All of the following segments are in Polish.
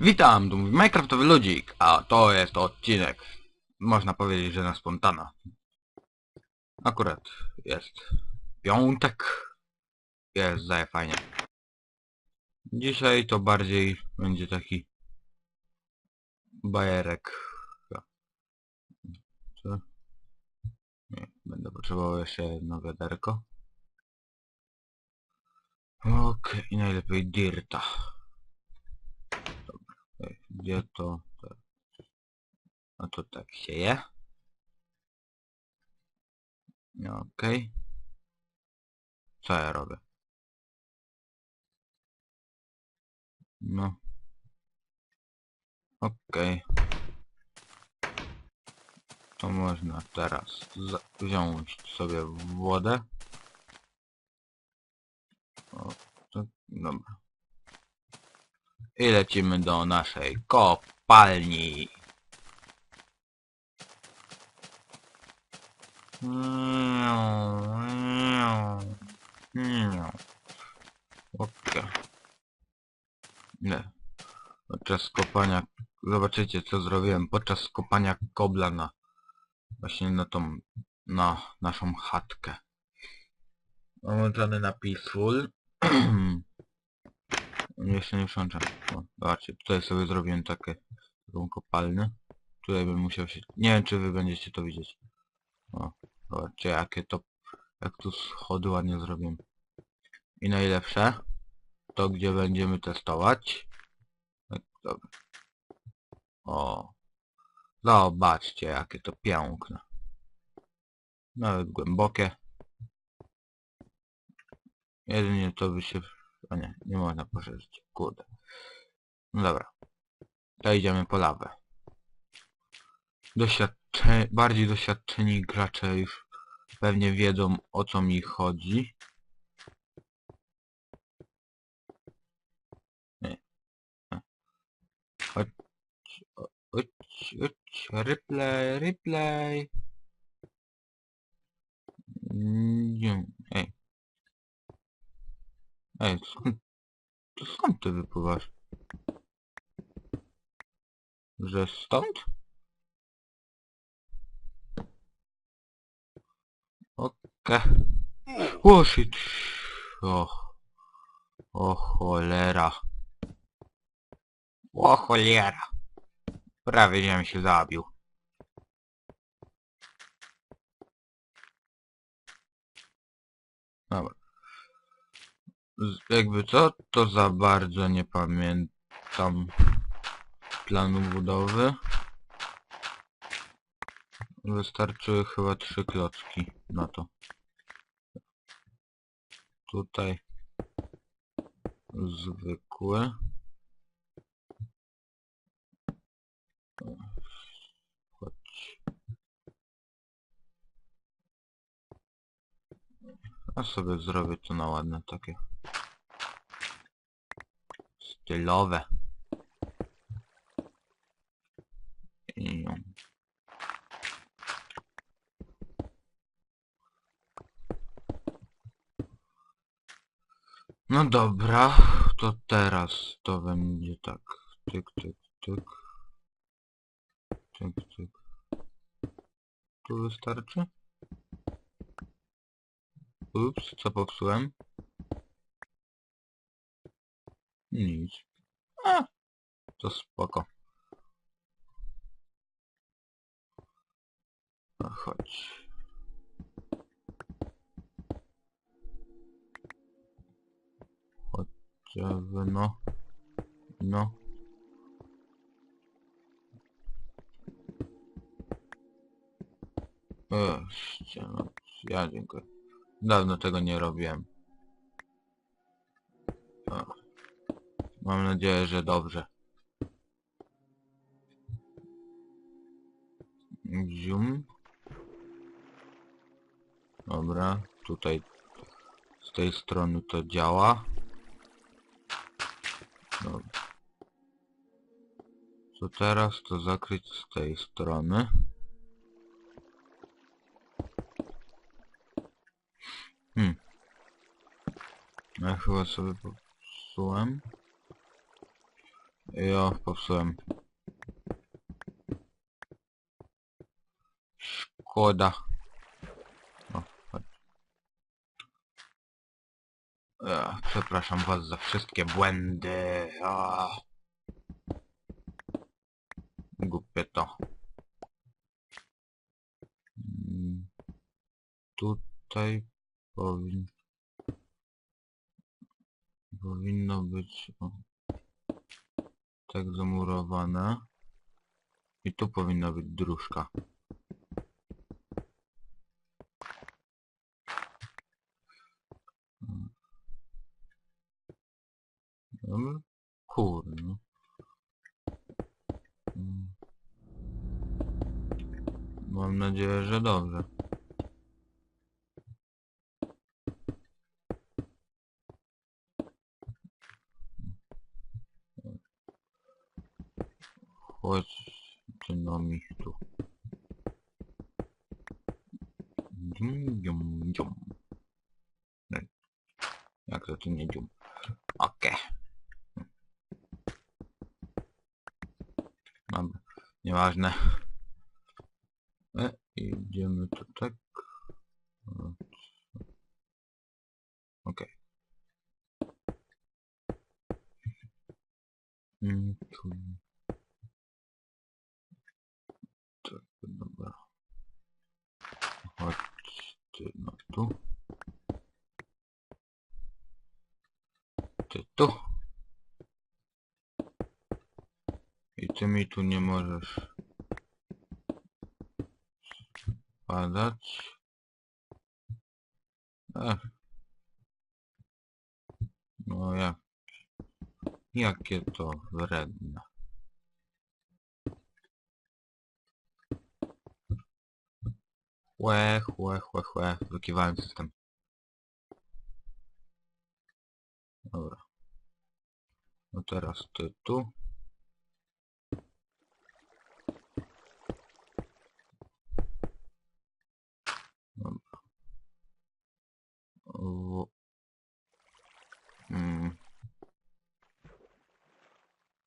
Witam, tu mówi Minecraftowy Ludzik, a to jest odcinek, można powiedzieć, że na spontana. Akurat jest piątek, jest zaje fajnie. Dzisiaj to bardziej będzie taki bajerek. Co? Nie, będę potrzebował jeszcze jedno wiaderko. Okej, i najlepiej dirta. Gdzie to? A to tak się je. No, Okej. Co ja robię? No. Okej. To można teraz wziąć sobie wodę. O, to, dobra. I lecimy do naszej kopalni. Okej. Nie. Podczas kopania... Zobaczycie co zrobiłem podczas kopania kobla na... Właśnie na tą... Na naszą chatkę. Mam włączony na Peaceful. Jeszcze nie włączam. O, zobaczcie, tutaj sobie zrobiłem takie, taką kopalnię. Tutaj bym musiał się... Nie wiem, czy wy będziecie to widzieć. O, zobaczcie, jakie to... Jak tu schody ładnie zrobiłem. I najlepsze, to gdzie będziemy testować. Tak, dobra. O. Zobaczcie, jakie to piękne. Nawet głębokie. Jedynie to by się... A nie, nie można poszerzyć. Kurde. No dobra. To idziemy po lawę. Doświadcze... Bardziej doświadczeni gracze już pewnie wiedzą o co mi chodzi. Nie. Chodź, o- chodź, chodź, replay, replay. Nie, Ej. To skąd ty wypływasz? Że stąd? Okej. O shit. O. Cholera. O cholera. Prawie się zabił. Dobra. Z- Jakby co, to za bardzo nie pamiętam planu budowy. Wystarczyły chyba trzy klocki na to. Tutaj zwykły. Chodź. A sobie zrobię to na ładne takie. Stylowe. I No dobra, to teraz to będzie tak. Tyk, tyk, tyk. Tyk, tyk. Tu wystarczy? Ups, co popsułem? Nic. A, to spoko. No chodź. Chodźcie wy, no. No. Jeszcze, no. Ja dziękuję. Dawno tego nie robiłem. Mam nadzieję, że dobrze. Zium. Dobra, tutaj z tej strony to działa. Dobra. Co teraz to zakryć z tej strony. Hmm. Ja chyba sobie popsułem. Jo, popsułem. Szkoda. O, chodź. Ech, przepraszam was za wszystkie błędy. A. Głupie to. Mm, Tutaj powin... powinno być o, tak zamurowane. I tu powinna być dróżka. Dobra. Kurde. no. Mm. Mam nadzieję, że dobrze. Chodź ty no mi tu. Dzium, dzium, dzium. Ej, Jak to ty nie dzium? Okej. Dobra, nieważne. E, idziemy tu tak. Okej. Mm, tu. Tak, dobra. Chodź ty no tu. Ty tu. I ty mi tu nie możesz padać. Ech. No jak? Jakie to wredne. Łe, chłe, chłe, chłe. Wykiwałem system. Dobra. No teraz ty tu. Dobra. W... Mm.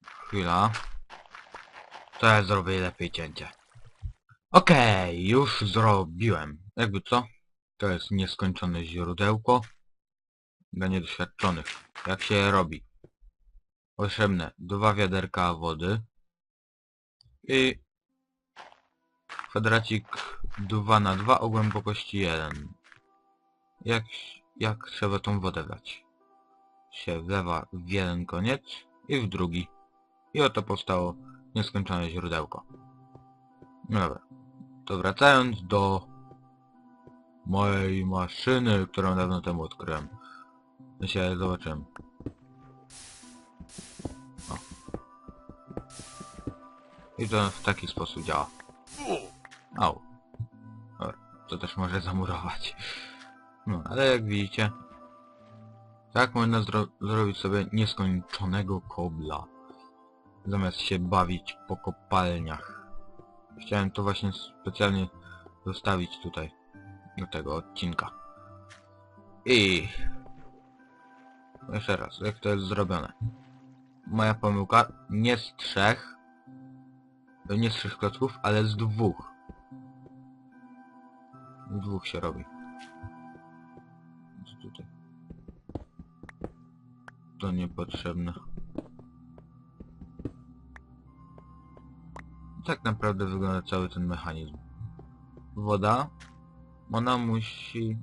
Chwila. To ja zrobię lepiej cięcie. Okej, już zrobiłem. Jakby co? To jest nieskończone źródełko dla niedoświadczonych. Jak się robi? Potrzebne dwa wiaderka wody i kwadracik 2 na 2 o głębokości 1. Jak, jak trzeba tą wodę wlać? Się wlewa w jeden koniec i w drugi. I oto powstało nieskończone źródełko. No dobra. To wracając do mojej maszyny, którą dawno temu odkryłem. Ja się zobaczyłem. O. I to w taki sposób działa. Au. To też może zamurować. No, ale jak widzicie, tak można zro zrobić sobie nieskończonego kobla. Zamiast się bawić po kopalniach. Chciałem to właśnie specjalnie zostawić tutaj. Do tego odcinka. I... Jeszcze raz, jak to jest zrobione. Moja pomyłka, nie z trzech, nie z trzech klocków, ale z dwóch. Dwóch się robi. Co tutaj? To niepotrzebne. Tak naprawdę wygląda cały ten mechanizm. Woda, ona musi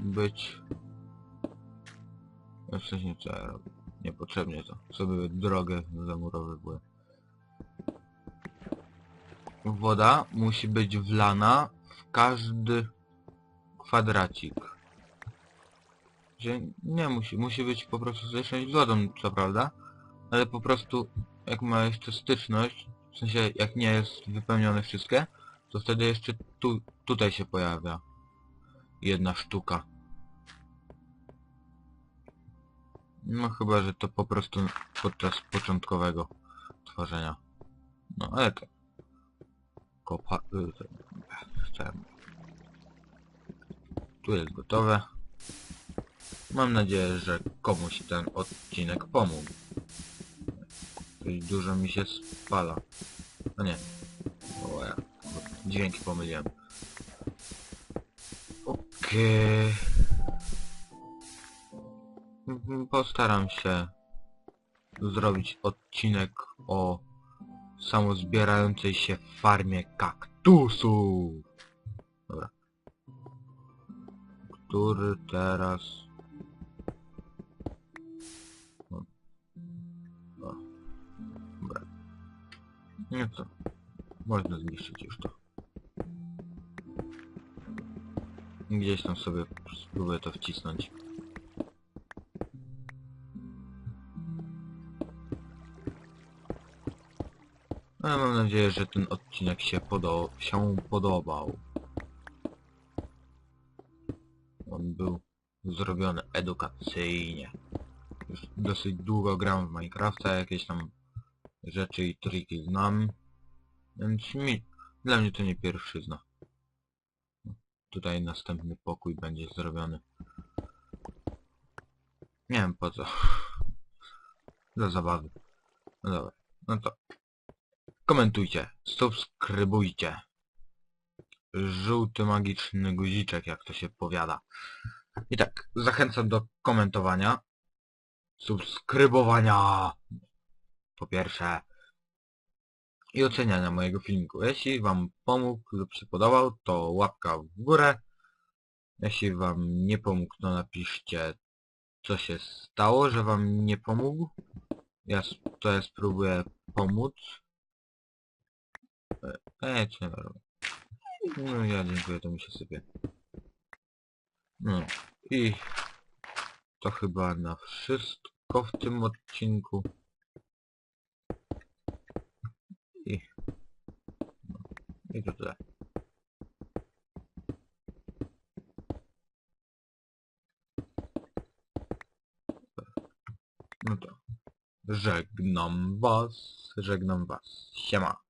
być... Ja wcześniej ja robię? Niepotrzebnie to. Sobie drogę zamurowywać. Woda musi być wlana w każdy kwadracik. Nie musi, musi być po prostu zresztą z wodą, co prawda, ale po prostu jak ma jeszcze styczność, w sensie jak nie jest wypełnione wszystkie, to wtedy jeszcze tu, tutaj się pojawia jedna sztuka. No chyba, że to po prostu podczas początkowego tworzenia. No ale to... Kopa... y. Tu jest gotowe. Mam nadzieję, że komuś ten odcinek pomógł. Coś dużo mi się spala. No nie. O ja. Dźwięki pomyliłem. Okej. Mhm, Postaram się zrobić odcinek o samozbierającej się farmie kaktusów. Dobra. Który teraz... Dobra. Nie co. Można zniszczyć już to. Gdzieś tam sobie spróbuję to wcisnąć. Ale mam nadzieję, że ten odcinek się, podo się podobał. On był zrobiony edukacyjnie. Już dosyć długo gram w Minecrafta, jakieś tam rzeczy i triki znam. Więc mi, dla mnie to nie pierwszyzna. Tutaj następny pokój będzie zrobiony. Nie wiem po co. Dla zabawy. No dobra. No to komentujcie, subskrybujcie. Żółty magiczny guziczek, jak to się powiada. I tak, zachęcam do komentowania, subskrybowania, po pierwsze, i oceniania mojego filmiku. Jeśli wam pomógł lub się podobał, to łapka w górę. Jeśli wam nie pomógł, to napiszcie, co się stało, że wam nie pomógł. Ja, to ja spróbuję pomóc. Co ja robię? No ja dziękuję, to mi się sypie. No i to chyba na wszystko w tym odcinku. I, no, i to tyle. No to żegnam was, żegnam was. Siema.